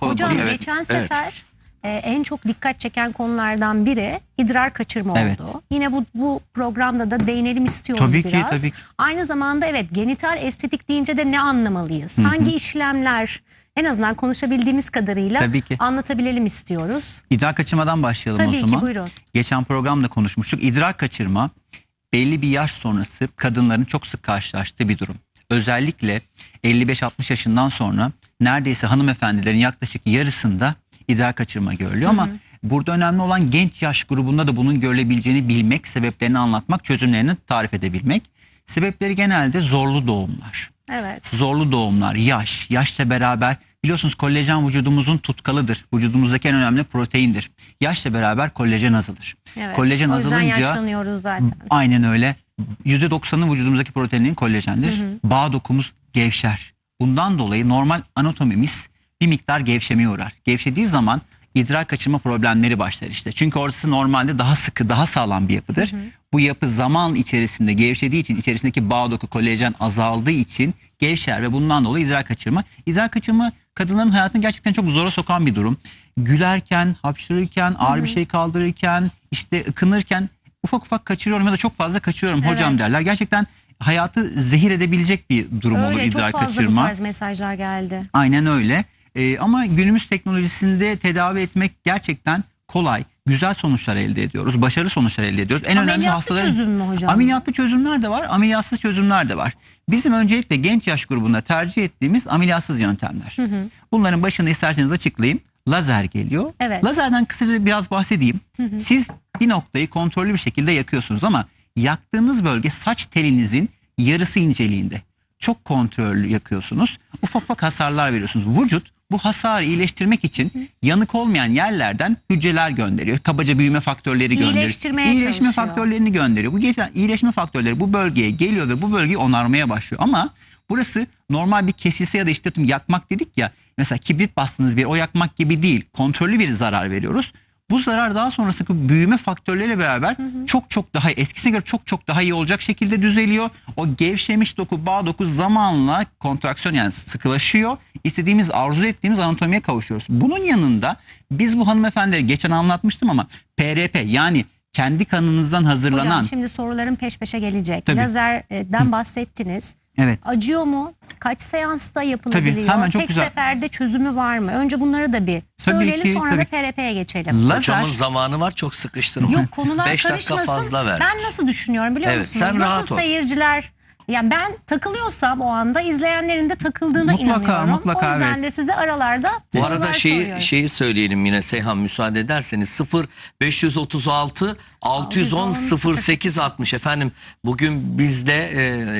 Hocam. Evet, geçen sefer e, en çok dikkat çeken konulardan biri idrar kaçırma Evet. oldu. Yine bu bu programda da değinelim istiyoruz Tabii ki biraz. tabii ki. Aynı zamanda evet genital estetik deyince de ne anlamalıyız? Hangi işlemler en azından konuşabildiğimiz kadarıyla Tabii ki. anlatabilelim istiyoruz. İdrar kaçırmadan başlayalım o Tabii zaman. ki buyurun. Geçen programda konuşmuştuk. İdrar kaçırma belli bir yaş sonrası kadınların çok sık karşılaştığı bir durum. Özellikle 55-60 yaşından sonra neredeyse hanımefendilerin yaklaşık yarısında idrar kaçırma görülüyor ama burada önemli olan genç yaş grubunda da bunun görülebileceğini bilmek, sebeplerini anlatmak, çözümlerini tarif edebilmek. Sebepleri genelde zorlu doğumlar. Evet. Zorlu doğumlar, yaş, yaşla beraber biliyorsunuz kollajen vücudumuzun tutkalıdır. Vücudumuzdaki en önemli proteindir. Yaşla beraber kollajen azalır. Evet. O yüzden azalınca yaşlanıyoruz zaten. aynen öyle. %90'ı vücudumuzdaki proteinin kollajendir. Bağ dokumuz gevşer. Bundan dolayı normal anatomimiz bir miktar gevşemeye uğrar. Gevşediği zaman idrar kaçırma problemleri başlar işte. Çünkü orası normalde daha sıkı, daha sağlam bir yapıdır. Bu yapı zaman içerisinde gevşediği için, içerisindeki bağ doku kollajen azaldığı için gevşer ve bundan dolayı idrar kaçırma. İdrar kaçırma kadınların hayatını gerçekten çok zora sokan bir durum. Gülerken, hapşırırken, ağır bir şey kaldırırken, işte ıkınırken ufak ufak kaçırıyorum ya da çok fazla kaçıyorum hocam Evet. derler. Gerçekten hayatı zehir edebilecek bir durum olur Öyle idrar çok fazla kaçırma. bu tarz mesajlar geldi. Aynen öyle. Ee, ama günümüz teknolojisinde tedavi etmek gerçekten kolay. Güzel sonuçlar elde ediyoruz. Başarılı sonuçlar elde ediyoruz. En önemli hastaların çözüm mü hocam? Ameliyatlı çözümler de var, ameliyatsız çözümler de var. Bizim öncelikle genç yaş grubunda tercih ettiğimiz ameliyatsız yöntemler. Bunların başını isterseniz açıklayayım. Lazer geliyor. Evet. Lazerden kısaca biraz bahsedeyim. Siz bir noktayı kontrollü bir şekilde yakıyorsunuz ama yaktığınız bölge saç telinizin yarısı inceliğinde. Çok kontrollü yakıyorsunuz. Ufak ufak hasarlar veriyorsunuz. Vücut bu hasarı iyileştirmek için yanık olmayan yerlerden hücreler gönderiyor. Kabaca büyüme faktörleri gönderiyor. İyileştirmeye İyileşme çalışıyor. faktörlerini gönderiyor. Bu geçen iyileşme faktörleri bu bölgeye geliyor ve bu bölgeyi onarmaya başlıyor. Ama burası normal bir kesilse ya da işte yakmak dedik ya. Mesela kibrit bastığınız bir o yakmak gibi değil. Kontrollü bir zarar veriyoruz. Bu zarar daha sonrasındaki büyüme faktörleriyle beraber çok çok daha eskisine göre çok çok daha iyi olacak şekilde düzeliyor. O gevşemiş doku, bağ doku zamanla kontraksiyon yani sıkılaşıyor. İstediğimiz, arzu ettiğimiz anatomiye kavuşuyoruz. Bunun yanında biz bu hanımefendileri geçen anlatmıştım ama PRP yani kendi kanınızdan hazırlanan Hocam şimdi soruların peş peşe gelecek. Tabii. Lazerden bahsettiniz. Evet Acıyor mu? Kaç seansta yapılabiliyor? hemen çok Tek güzel. seferde çözümü var mı? Önce bunları da bir Tabii söyleyelim ki, sonra tabii da. PRP'ye geçelim. lazer Hocamın zamanı var çok sıkıştırma. Yok konular 5 dakika karışmasın. fazla ver. Ben nasıl düşünüyorum biliyor Evet, musunuz? sen rahat nasıl ol. seyirciler yani ben takılıyorsam o anda izleyenlerin de takıldığına Mutlaka, inanıyorum. mutlaka, o yüzden evet. de size aralarda Bu arada şeyi soruyorum. şeyi söyleyelim yine Seyhan müsaade ederseniz 0 536 610 08 60 efendim bugün bizde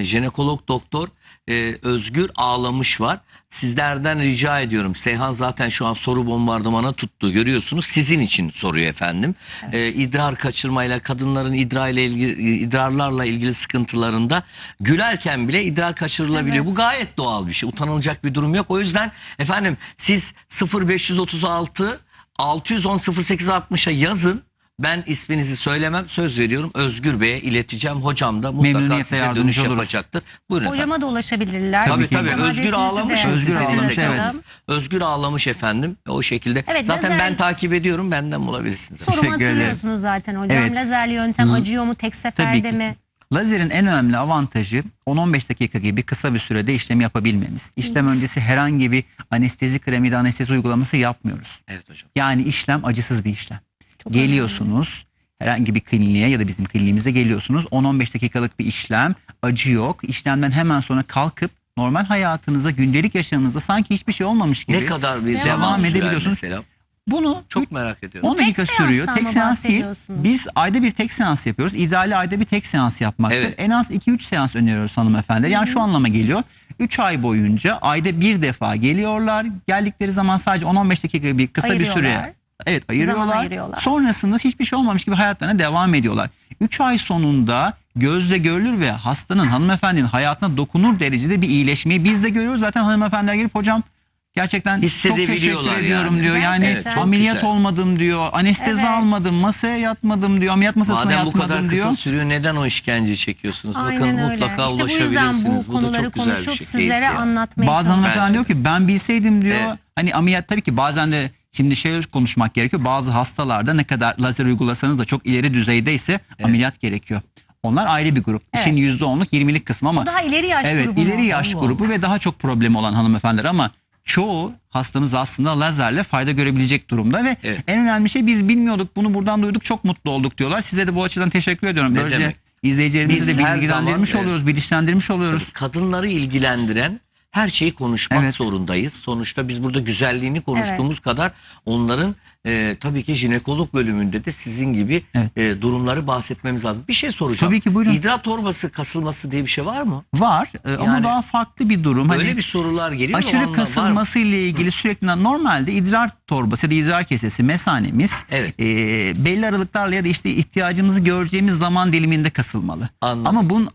e, jinekolog doktor e, Özgür Ağlamış var. Sizlerden rica ediyorum. Seyhan zaten şu an soru bombardımanı tuttu. Görüyorsunuz. Sizin için soruyor efendim. E, idrar kaçırmayla kadınların idrarla ilgili idrarlarla ilgili sıkıntılarında gülerken bile idrar kaçırılabiliyor. Evet. Bu gayet doğal bir şey. Utanılacak bir durum yok. O yüzden efendim siz 0536 610 0860'a yazın. Ben isminizi söylemem. Söz veriyorum. Özgür Bey'e ileteceğim. Hocam da mutlaka Memnuniyetle size yardımcı dönüş oluruz. yapacaktır. Buyurun efendim. Hocama da ulaşabilirler. Tabii tabii. Instagram Özgür adresinizi ağlamış. de Özgür sizin Ağlamış, hatırlatalım. Özgür ağlamış efendim. O şekilde. Evet, Zaten lazer- ben takip ediyorum. Benden bulabilirsiniz. Sorumu Teşekkür ederim. hatırlıyorsunuz zaten hocam. Evet. Lazerli yöntem acıyor mu? Tek seferde ki. mi? Lazerin en önemli avantajı 10-15 dakika gibi kısa bir sürede işlemi yapabilmemiz. İşlem öncesi herhangi bir anestezi kremi de anestezi uygulaması yapmıyoruz. Evet hocam. Yani işlem acısız bir işlem. Geliyorsunuz herhangi bir kliniğe ya da bizim kliniğimize geliyorsunuz. 10-15 dakikalık bir işlem, acı yok. İşlemden hemen sonra kalkıp normal hayatınıza, gündelik yaşamınızda sanki hiçbir şey olmamış gibi Ne kadar bir Devam zaman sürer edebiliyorsunuz. Mesela? bunu Çok merak ediyorum. 10 Tek dakika seanstan sürüyor. mı Tek seans değil. bahsediyorsunuz? Biz ayda bir tek seans yapıyoruz. İdeali ayda bir tek seans yapmaktır. Evet. En az 2-3 seans öneriyoruz hanımefendiler. Yani şu anlama geliyor. 3 ay boyunca ayda bir defa geliyorlar. Geldikleri zaman sadece 10-15 dakika bir kısa bir Ayırıyorlar. süre evet ayırıyorlar. Zaman ayırıyorlar. Sonrasında hiçbir şey olmamış gibi hayatlarına devam ediyorlar. 3 ay sonunda gözle görülür ve hastanın hanımefendinin hayatına dokunur derecede bir iyileşmeyi biz de görüyoruz. Zaten hanımefendiler gelip hocam Gerçekten çok Hissedebiliyorlar teşekkür ediyorum yani. diyor. Yani Gerçekten. çok ameliyat güzel. olmadım diyor. Anestezi Evet. almadım, masaya yatmadım diyor. Ameliyat masasına Madem bu yatmadım kadar diyor. kısa sürüyor neden o işkenceyi çekiyorsunuz? Aynen Bakın öyle. mutlaka işte bu yüzden ulaşabilirsiniz. bu Bu, da konuları çok güzel bir konuşup şey. sizlere keyifli yani. anlatmaya Bazı hanımefendi çalışıyoruz. diyor ki ben bilseydim diyor. Evet. Hani ameliyat tabii ki bazen de şimdi şey konuşmak gerekiyor. Bazı hastalarda ne kadar lazer uygulasanız da çok ileri düzeydeyse ameliyat gerekiyor. Onlar ayrı bir grup. Evet. İşin %10'luk 20'lik kısmı ama O daha ileri yaş evet grubu mu? ileri yaş grubu ve daha çok problemi olan hanımefendiler ama çoğu hastamız aslında lazerle fayda görebilecek durumda ve Evet. en önemli şey biz bilmiyorduk bunu buradan duyduk çok mutlu olduk diyorlar. Size de bu açıdan teşekkür ediyorum. Ne Böylece demek? izleyicilerimizi Biz de bilgilendirmiş zaman, evet. oluyoruz, bilinçlendirmiş oluyoruz. Kadınları ilgilendiren her şeyi konuşmak Evet. zorundayız. Sonuçta biz burada güzelliğini konuştuğumuz kadar onların e, tabii ki jinekolog bölümünde de sizin gibi Evet. e, durumları bahsetmemiz lazım. Bir şey soracağım. Tabii ki, buyurun. İdrar torbası kasılması diye bir şey var mı? Var e, ama Yani daha farklı bir durum. Böyle Hani bir sorular geliyor. aşırı var mı? kasılması ile ilgili sürekli normalde idrar torbası ya da idrar kesesi mesanemiz Evet. e, belli aralıklarla ya da işte ihtiyacımızı göreceğimiz zaman diliminde kasılmalı. Anladım. Ama bunun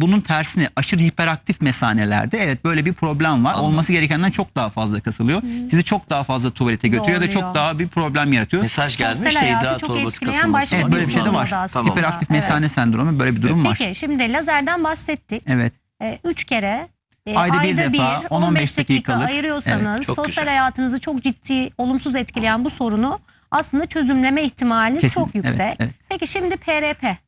bunun tersine aşırı hiperaktif mesanelerde evet böyle bir problem var. Anladım. Olması gerekenden çok daha fazla kasılıyor. Sizi çok daha fazla tuvalete götürüyor Zorluyor. çok daha bir problem yaratıyor. Mesaj gelmiş Sosyal de idrar torbası kasılması. Evet böyle bir şey de var. da aslında. Hiperaktif Evet. mesane sendromu böyle bir durum var. Peki şimdi lazerden bahsettik. Evet. E, üç kere e, Ayda bir defa, 10-15 15 dakika dakikalık. ayırıyorsanız Evet, sosyal güzel. hayatınızı çok ciddi olumsuz etkileyen bu sorunu aslında çözümleme ihtimaliniz Kesin, çok yüksek. evet, evet. Peki şimdi PRP.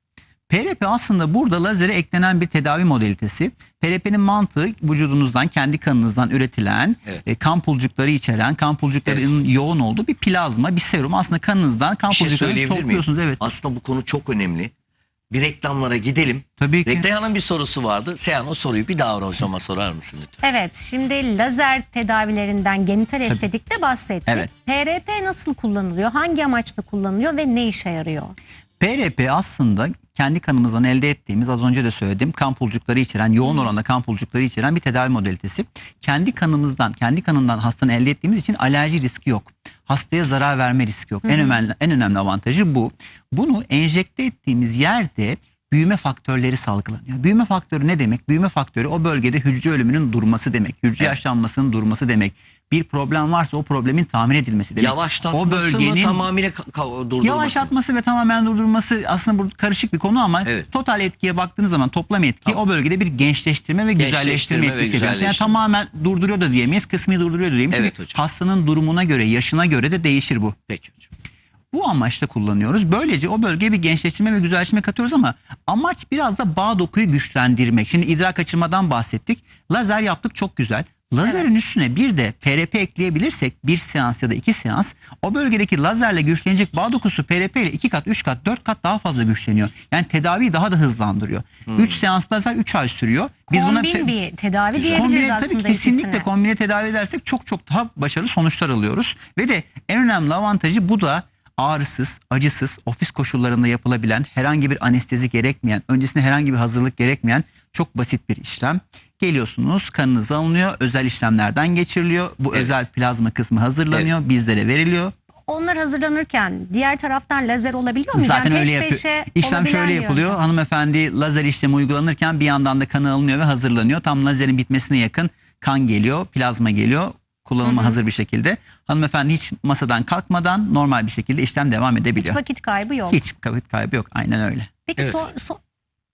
PRP aslında burada lazere eklenen bir tedavi modalitesi. PRP'nin mantığı vücudunuzdan, kendi kanınızdan üretilen, Evet. e, kan pulcukları içeren, kan pulcuklarının yoğun olduğu bir plazma, bir serum. Aslında kanınızdan kan Bir şey pulcuklarını miyim? topluyorsunuz. Evet. Aslında bu konu çok önemli. Bir reklamlara gidelim. Tabii ki. Rektayhan'ın bir sorusu vardı. Seyhan o soruyu bir daha hocama sorar mısın lütfen? Evet şimdi lazer tedavilerinden genital estetikte bahsettik. Evet. PRP nasıl kullanılıyor? Hangi amaçla kullanılıyor ve ne işe yarıyor? PRP aslında kendi kanımızdan elde ettiğimiz az önce de söyledim kan pulcukları içeren yoğun oranda kan pulcukları içeren bir tedavi modalitesi. Kendi kanımızdan kendi kanından hastanın elde ettiğimiz için alerji riski yok. Hastaya zarar verme riski yok. En önemli en önemli avantajı bu. Bunu enjekte ettiğimiz yerde büyüme faktörleri salgılanıyor. Büyüme faktörü ne demek? Büyüme faktörü o bölgede hücre ölümünün durması demek. Hücre Evet. yaşlanmasının durması demek. Bir problem varsa o problemin tamir edilmesi demek. Yavaşlatması mı tamamıyla ka- ka- durdurması? Yavaşlatması ve tamamen durdurması aslında bu karışık bir konu ama Evet. total etkiye baktığınız zaman toplam etki Tamam. o bölgede bir gençleştirme ve güzelleştirme Gençleştirme ve etkisi. var. Yani güzelleştirme. tamamen durduruyor da diyemeyiz, kısmi durduruyor da diyemeyiz. Evet Çünkü hastanın durumuna göre, yaşına göre de değişir bu. Peki hocam. Bu amaçla kullanıyoruz. Böylece o bölgeye bir gençleştirme ve güzelleştirme katıyoruz ama amaç biraz da bağ dokuyu güçlendirmek. Şimdi idrar kaçırmadan bahsettik. Lazer yaptık çok güzel. Lazerin üstüne bir de PRP ekleyebilirsek bir seans ya da iki seans o bölgedeki lazerle güçlenecek bağ dokusu PRP ile iki kat, üç kat, dört kat daha fazla güçleniyor. Yani tedaviyi daha da hızlandırıyor. Üç seans lazer üç ay sürüyor. Biz buna Kombin pe- bir tedavi Güzel. diyebiliriz Kombine, aslında tabii kesinlikle ikisine. kombine tedavi edersek çok çok daha başarılı sonuçlar alıyoruz. Ve de en önemli avantajı bu da ağrısız, acısız, ofis koşullarında yapılabilen, herhangi bir anestezi gerekmeyen, öncesinde herhangi bir hazırlık gerekmeyen çok basit bir işlem. Geliyorsunuz, kanınız alınıyor, özel işlemlerden geçiriliyor. Bu Evet. özel plazma kısmı hazırlanıyor, bizlere veriliyor. Onlar hazırlanırken diğer taraftan lazer olabiliyor mu? Zaten yani öyle peş yapıyor. peşe İşlem şöyle yapılıyor. yöntem. Hanımefendi lazer işlemi uygulanırken bir yandan da kanı alınıyor ve hazırlanıyor. Tam lazerin bitmesine yakın kan geliyor, plazma geliyor. Kullanıma hazır bir şekilde. Hanımefendi hiç masadan kalkmadan normal bir şekilde işlem devam Hiç edebiliyor. vakit kaybı yok. Hiç vakit kaybı yok. Aynen öyle. Peki Evet. son- son-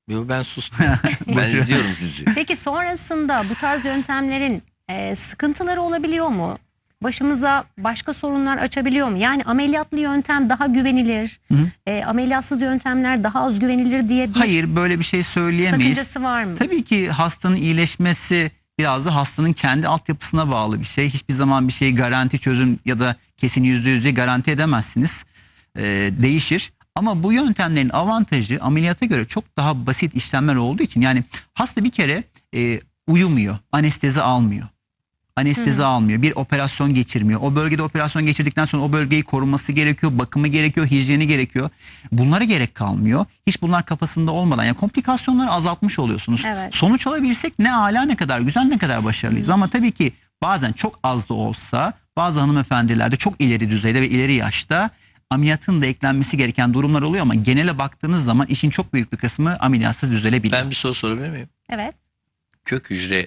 Yo, ben sustum. ben izliyorum sizi. Peki sonrasında bu tarz yöntemlerin e, sıkıntıları olabiliyor mu? Başımıza başka sorunlar açabiliyor mu? Yani ameliyatlı yöntem daha güvenilir, Hı hı. e, ameliyatsız yöntemler daha az güvenilir diye bir Hayır böyle bir şey söyleyemeyiz. sakıncası var mı? Tabii ki hastanın iyileşmesi biraz da hastanın kendi altyapısına bağlı bir şey. Hiçbir zaman bir şeyi garanti çözüm ya da kesin yüzde yüzde garanti edemezsiniz. Ee, değişir. Ama bu yöntemlerin avantajı ameliyata göre çok daha basit işlemler olduğu için yani hasta bir kere e, uyumuyor, anestezi almıyor. Anestezi almıyor, bir operasyon geçirmiyor. O bölgede operasyon geçirdikten sonra o bölgeyi koruması gerekiyor, bakımı gerekiyor, hijyeni gerekiyor. Bunlara gerek kalmıyor. Hiç bunlar kafasında olmadan yani komplikasyonları azaltmış oluyorsunuz. Evet. Sonuç alabilsek ne ala ne kadar güzel ne kadar başarılıyız. Ama tabii ki bazen çok az da olsa bazı hanımefendilerde çok ileri düzeyde ve ileri yaşta ameliyatın da eklenmesi gereken durumlar oluyor ama genele baktığınız zaman işin çok büyük bir kısmı ameliyatsız düzelebiliyor. Ben bir soru sorabilir miyim? Evet. Kök hücre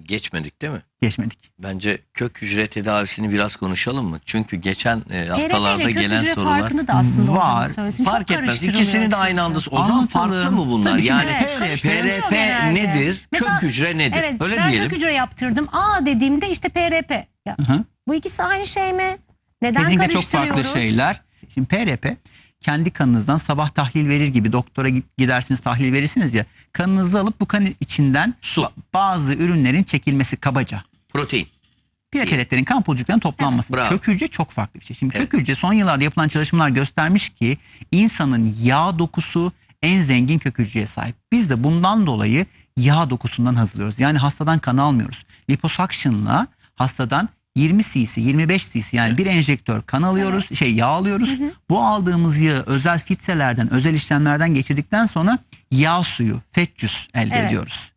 Geçmedik değil mi? Geçmedik. Bence kök hücre tedavisini biraz konuşalım mı? Çünkü geçen e, PRP haftalarda ile kök gelen hücre sorular farkını da aslında Var. söylesin. Çok fark etmez. İkisini de aynı anda. O zaman Anlatalım. farklı mı bunlar? Tabii şimdi yani Evet, karıştırılıyor PRP genelde. nedir? Mesela- kök hücre nedir? Evet Öyle ben diyelim. kök hücre yaptırdım. Aa dediğimde işte PRP. Ya, Hı. bu ikisi aynı şey mi? Neden Kesinlikle çok karıştırıyoruz? farklı şeyler. Şimdi PRP kendi kanınızdan sabah tahlil verir gibi doktora gi- gidersiniz tahlil verirsiniz ya kanınızı alıp bu kan içinden Su. ba- bazı ürünlerin çekilmesi kabaca. Protein. Plateletlerin kan pulcuklarının toplanması. Evet, bravo. kök hücre çok farklı bir şey. Şimdi Evet. kök hücre son yıllarda yapılan çalışmalar göstermiş ki insanın yağ dokusu en zengin kök hücreye sahip. Biz de bundan dolayı yağ dokusundan hazırlıyoruz. Yani hastadan kan almıyoruz. Liposuction'la hastadan 20 cc, 25 cc yani bir enjektör kan alıyoruz, şey yağ alıyoruz. Bu aldığımız yağı özel filtrelerden, özel işlemlerden geçirdikten sonra yağ suyu, juice elde Evet. ediyoruz.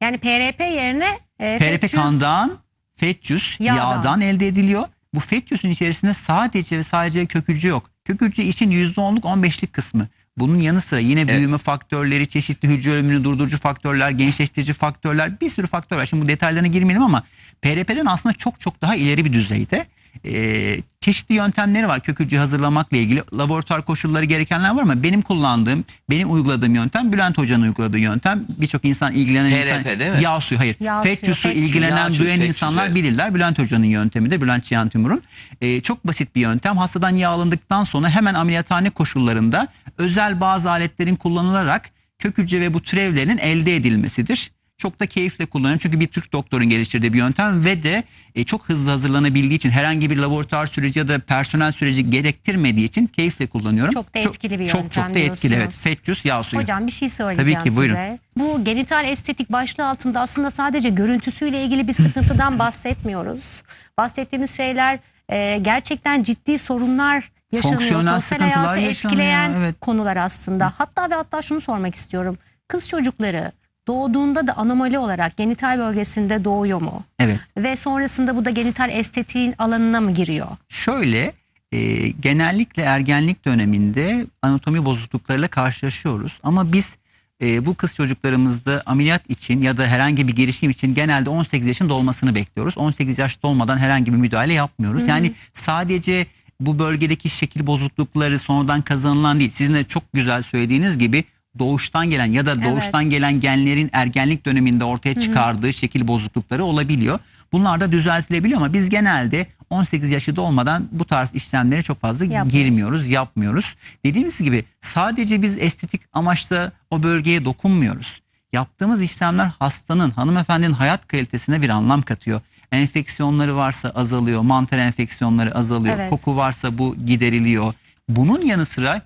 Yani PRP yerine e, PRP juice- kandan, juice Yağdan. yağdan. elde ediliyor. Bu juice'ün içerisinde sadece ve sadece kök hücre yok. Kök hücre için %10'luk 15'lik kısmı. Bunun yanı sıra yine büyüme faktörleri, çeşitli hücre ölümünü durdurucu faktörler, gençleştirici faktörler bir sürü faktör var. Şimdi bu detaylarına girmeyelim ama PRP'den aslında çok çok daha ileri bir düzeyde. Ee, çeşitli yöntemleri var kök hücre hazırlamakla ilgili. Laboratuvar koşulları gerekenler var ama benim kullandığım, benim uyguladığım yöntem Bülent Hoca'nın uyguladığı yöntem. Birçok insan ilgilenen PRP insan değil mi? yağ suyu hayır. Yağ suyu, juice. ilgilenen Yağ duyan insanlar bilirler. Bülent Hoca'nın yöntemi de Bülent Cihan Timur'un. Ee, çok basit bir yöntem. Hastadan yağ alındıktan sonra hemen ameliyathane koşullarında özel bazı aletlerin kullanılarak kök hücre ve bu türevlerin elde edilmesidir. Çok da keyifle kullanıyorum çünkü bir Türk doktorun geliştirdiği bir yöntem ve de e, çok hızlı hazırlanabildiği için herhangi bir laboratuvar süreci ya da personel süreci gerektirmediği için keyifle kullanıyorum. Çok da etkili bir çok, yöntem Çok da etkili evet. juice yağ suyu. Hocam bir şey söyleyeceğim Tabii ki, buyurun. size. Bu genital estetik başlığı altında aslında sadece görüntüsüyle ilgili bir sıkıntıdan bahsetmiyoruz. Bahsettiğimiz şeyler e, gerçekten ciddi sorunlar yaşanıyor. Fonksiyonel Sosyal hayatı etkileyen evet. konular aslında. Hatta ve hatta şunu sormak istiyorum. Kız çocukları doğduğunda da anomali olarak genital bölgesinde doğuyor mu? Evet. Ve sonrasında bu da genital estetiğin alanına mı giriyor? Şöyle e, genellikle ergenlik döneminde anatomi bozukluklarıyla karşılaşıyoruz. Ama biz e, bu kız çocuklarımızda ameliyat için ya da herhangi bir girişim için genelde 18 yaşın dolmasını bekliyoruz. 18 yaş dolmadan herhangi bir müdahale yapmıyoruz. Yani sadece bu bölgedeki şekil bozuklukları sonradan kazanılan değil. Sizin de çok güzel söylediğiniz gibi doğuştan gelen ya da Evet. doğuştan gelen genlerin ergenlik döneminde ortaya çıkardığı şekil bozuklukları olabiliyor. Bunlar da düzeltilebiliyor ama biz genelde 18 yaşı dolmadan bu tarz işlemlere çok fazla Yapmıyoruz. girmiyoruz, yapmıyoruz. Dediğimiz gibi sadece biz estetik amaçla o bölgeye dokunmuyoruz. Yaptığımız işlemler hastanın, hanımefendinin hayat kalitesine bir anlam katıyor. Enfeksiyonları varsa azalıyor, mantar enfeksiyonları azalıyor, Evet. koku varsa bu gideriliyor. Bunun yanı sıra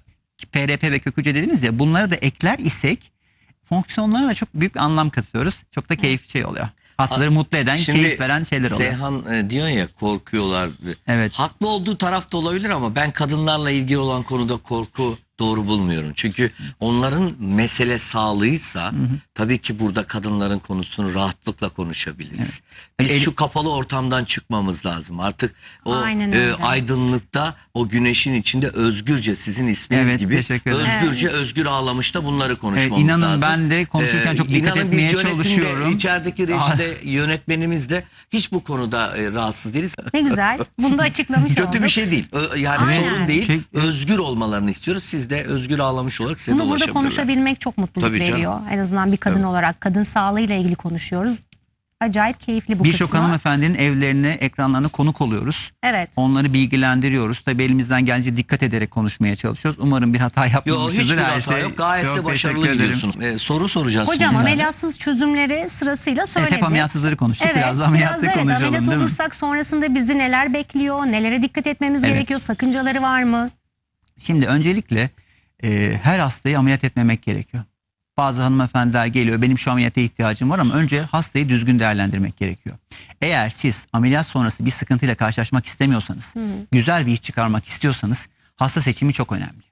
PRP ve kök hücre dediniz ya bunları da ekler isek fonksiyonlarına da çok büyük bir anlam katıyoruz. Çok da keyifli şey oluyor. Hastaları mutlu eden, keyif veren şeyler oluyor. Seyhan e, diyor ya korkuyorlar. Evet. Haklı olduğu taraf da olabilir ama ben kadınlarla ilgili olan konuda korku doğru bulmuyorum. Çünkü onların mesele sağlığıysa tabii ki burada kadınların konusunu rahatlıkla konuşabiliriz. Biz El- şu kapalı ortamdan çıkmamız lazım. Artık o Aynen e, aydınlıkta o güneşin içinde özgürce sizin isminiz Evet, gibi özgürce özgür ağlamışta bunları Evet, konuşmamız inanın lazım. ben de konuşurken Ee, çok dikkat inanın etmeye çalışıyorum. İçerideki rejide yönetmenimiz de hiç bu konuda e, rahatsız değiliz. Ne güzel. Bunu da açıklamış Kötü olduk. bir şey değil. Yani Aynen. sorun değil. Şey- özgür olmalarını istiyoruz. Siz de özgür ağlamış olarak size de Bunu burada ulaşabilirler. konuşabilmek çok mutluluk Tabii canım. veriyor. En azından bir kadın Tabii. olarak kadın sağlığıyla ilgili konuşuyoruz. Acayip keyifli bu Birçok kısmı. hanımefendinin evlerine, ekranlarına konuk oluyoruz. Evet. Onları bilgilendiriyoruz. Tabii elimizden gelince dikkat ederek konuşmaya çalışıyoruz. Umarım bir hata Yok yapmamışızdır. hiçbir Her hata şey. yok. Gayet Çok de başarılı teşekkür ederim. gidiyorsunuz. Ee, soru soracağız Hocam şimdi. ameliyatsız çözümleri sırasıyla söyledi. hep ameliyatsızları konuştuk. Evet, biraz da ameliyatta evet, konuşalım ameliyat değil mi? olursak sonrasında bizi neler bekliyor, nelere dikkat etmemiz Evet. gerekiyor, sakıncaları var mı? Şimdi öncelikle e, her hastayı ameliyat etmemek gerekiyor. Bazı hanımefendiler geliyor benim şu ameliyata ihtiyacım var ama önce hastayı düzgün değerlendirmek gerekiyor. Eğer siz ameliyat sonrası bir sıkıntıyla karşılaşmak istemiyorsanız, güzel bir iş çıkarmak istiyorsanız hasta seçimi çok önemli.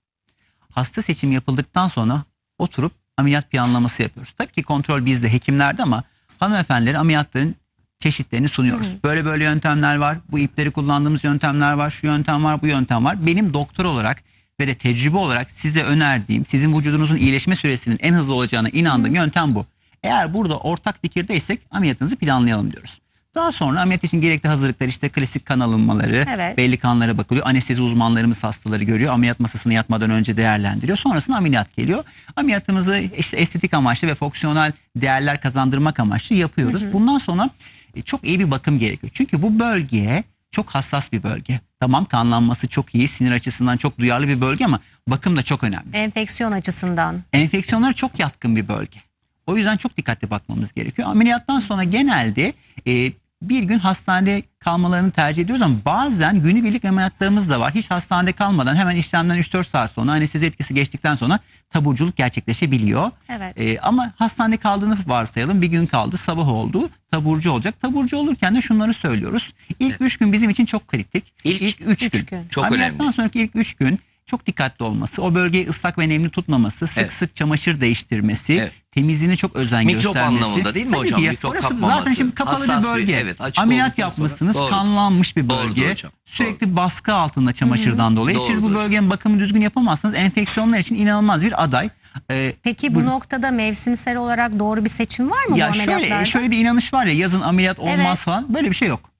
Hasta seçimi yapıldıktan sonra oturup ameliyat planlaması yapıyoruz. Tabii ki kontrol bizde hekimlerde ama hanımefendilere ameliyatların çeşitlerini sunuyoruz. Böyle böyle yöntemler var. Bu ipleri kullandığımız yöntemler var. Şu yöntem var, bu yöntem var. Benim doktor olarak ve de tecrübe olarak size önerdiğim, sizin vücudunuzun iyileşme süresinin en hızlı olacağına inandığım yöntem bu. Eğer burada ortak fikirdeysek ameliyatınızı planlayalım diyoruz. Daha sonra ameliyat için gerekli hazırlıklar işte klasik kan alınmaları, Evet. belli kanlara bakılıyor. Anestezi uzmanlarımız hastaları görüyor. Ameliyat masasına yatmadan önce değerlendiriyor. Sonrasında ameliyat geliyor. Ameliyatımızı işte estetik amaçlı ve fonksiyonel değerler kazandırmak amaçlı yapıyoruz. Bundan sonra e, çok iyi bir bakım gerekiyor. Çünkü bu bölgeye çok hassas bir bölge. Tamam kanlanması çok iyi, sinir açısından çok duyarlı bir bölge ama bakım da çok önemli. Enfeksiyon açısından. Enfeksiyonlara çok yatkın bir bölge. O yüzden çok dikkatli bakmamız gerekiyor. Ameliyattan sonra genelde e, bir gün hastanede kalmalarını tercih ediyoruz ama bazen günübirlik ameliyatlarımız da var. Hiç hastanede kalmadan hemen işlemden 3-4 saat sonra anestezi etkisi geçtikten sonra taburculuk gerçekleşebiliyor. Evet. E, ama hastanede kaldığını varsayalım. Bir gün kaldı, sabah oldu. Taburcu olacak. Taburcu olurken de şunları söylüyoruz. İlk 3 gün bizim için çok kritik. İlk İlk 3 üç gün. gün. Çok Ameliyattan önemli. sonraki ilk 3 gün çok dikkatli olması, o bölgeyi ıslak ve nemli tutmaması, sık Evet. sık çamaşır değiştirmesi, Evet. temizliğine çok özen Mikrop göstermesi. anlamında değil mi Tabii hocam? ki. Mikrop Orası kapmaması. zaten şimdi kapalı Hassas bir bir- bölge. evet, açık Ameliyat sonra- yapmışsınız, Doğru. kanlanmış bir Doğrudur bölge. hocam, Sürekli baskı altında çamaşırdan dolayı. Siz bu Doğrudur. bölgenin bakımını düzgün yapamazsınız. Enfeksiyonlar için inanılmaz bir aday. Ee, Peki bu noktada mevsimsel olarak doğru bir seçim var mı bu ya ameliyatlarda? şöyle şöyle bir inanış var ya yazın ameliyat olmaz Evet. falan böyle bir şey yok.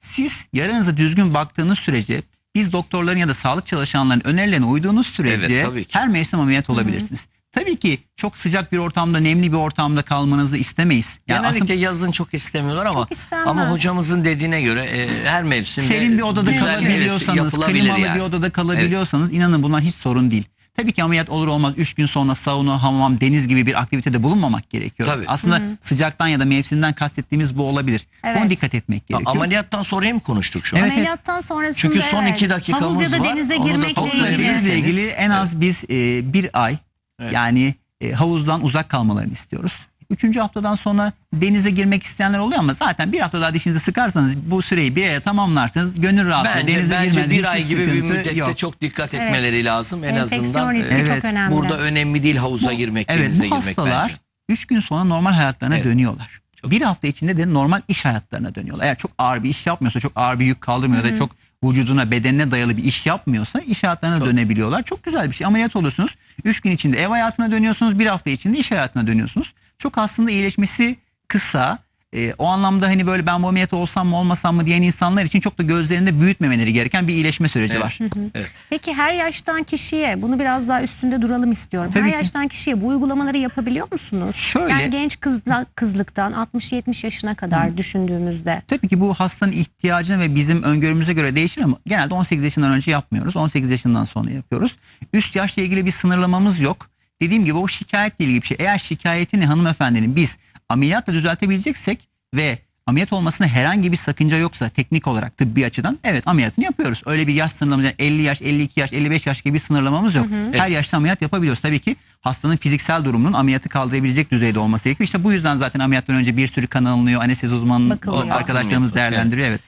Siz yaranıza düzgün baktığınız sürece biz doktorların ya da sağlık çalışanlarının önerilerine uyduğunuz sürece Evet, tabii ki. her mevsim ameliyat olabilirsiniz. Tabii ki çok sıcak bir ortamda, nemli bir ortamda kalmanızı istemeyiz. Yani Genellikle aslında yazın çok istemiyorlar ama Çok ama hocamızın dediğine göre e, her mevsimde serin bir odada kalabiliyorsanız, klimalı yani. bir odada kalabiliyorsanız inanın bunlar hiç sorun değil. Tabii ki ameliyat olur olmaz 3 gün sonra sauna, hamam, deniz gibi bir aktivitede bulunmamak gerekiyor. Tabii. Aslında sıcaktan ya da mevsimden kastettiğimiz bu olabilir. Evet. Ona dikkat etmek gerekiyor. Ameliyattan sonraya mı konuştuk şu an? Evet, Ameliyattan sonrasında Çünkü son evet, iki dakikamız havuz ya da var. denize Onu girmekle ilgili. İlgili en az biz e, bir ay Evet. yani e, havuzdan uzak kalmalarını istiyoruz. Üçüncü haftadan sonra denize girmek isteyenler oluyor ama zaten bir hafta daha dişinizi sıkarsanız bu süreyi bir aya tamamlarsanız gönül rahatlığı Bence, denize bence bir ay gibi bir müddette yok. çok dikkat Evet. etmeleri lazım en Enfeksiyon azından. riski Evet. çok önemli. Burada önemli değil havuza girmek, Evet denize bu girmek hastalar bence. 3 gün sonra normal hayatlarına Evet. dönüyorlar. Çok bir hafta içinde de normal iş hayatlarına dönüyorlar. Eğer çok ağır bir iş yapmıyorsa, çok ağır bir yük kaldırmıyor da çok vücuduna, bedenine dayalı bir iş yapmıyorsa iş hayatlarına Çok. dönebiliyorlar. Çok güzel bir şey. Ameliyat oluyorsunuz. 3 gün içinde ev hayatına dönüyorsunuz. Bir hafta içinde iş hayatına dönüyorsunuz. Çok aslında iyileşmesi kısa. Ee, o anlamda hani böyle ben bu ameliyat olsam mı olmasam mı diyen insanlar için çok da gözlerinde büyütmemeleri gereken bir iyileşme süreci Evet. var. Peki her yaştan kişiye bunu biraz daha üstünde duralım istiyorum. Tabii her ki. yaştan kişiye bu uygulamaları yapabiliyor musunuz? Şöyle- Yani genç kızla, kızlıktan 60-70 yaşına kadar düşündüğümüzde. Tabii ki bu hastanın ihtiyacına ve bizim öngörümüze göre değişir ama genelde 18 yaşından önce yapmıyoruz. 18 yaşından sonra yapıyoruz. Üst yaşla ilgili bir sınırlamamız yok. Dediğim gibi o şikayetle ilgili bir şey. Eğer şikayetini hanımefendinin biz ameliyatla düzeltebileceksek ve ameliyat olmasına herhangi bir sakınca yoksa teknik olarak tıbbi açıdan evet ameliyatını yapıyoruz. Öyle bir yaş sınırlamamız yani 50 yaş, 52 yaş, 55 yaş gibi bir sınırlamamız yok. Her yaşta ameliyat yapabiliyoruz. Tabii ki hastanın fiziksel durumunun ameliyatı kaldırabilecek düzeyde olması gerekiyor. İşte bu yüzden zaten ameliyattan önce bir sürü kan alınıyor. Anestezi uzmanı Bakılıyor. arkadaşlarımız değerlendiriyor. Evet.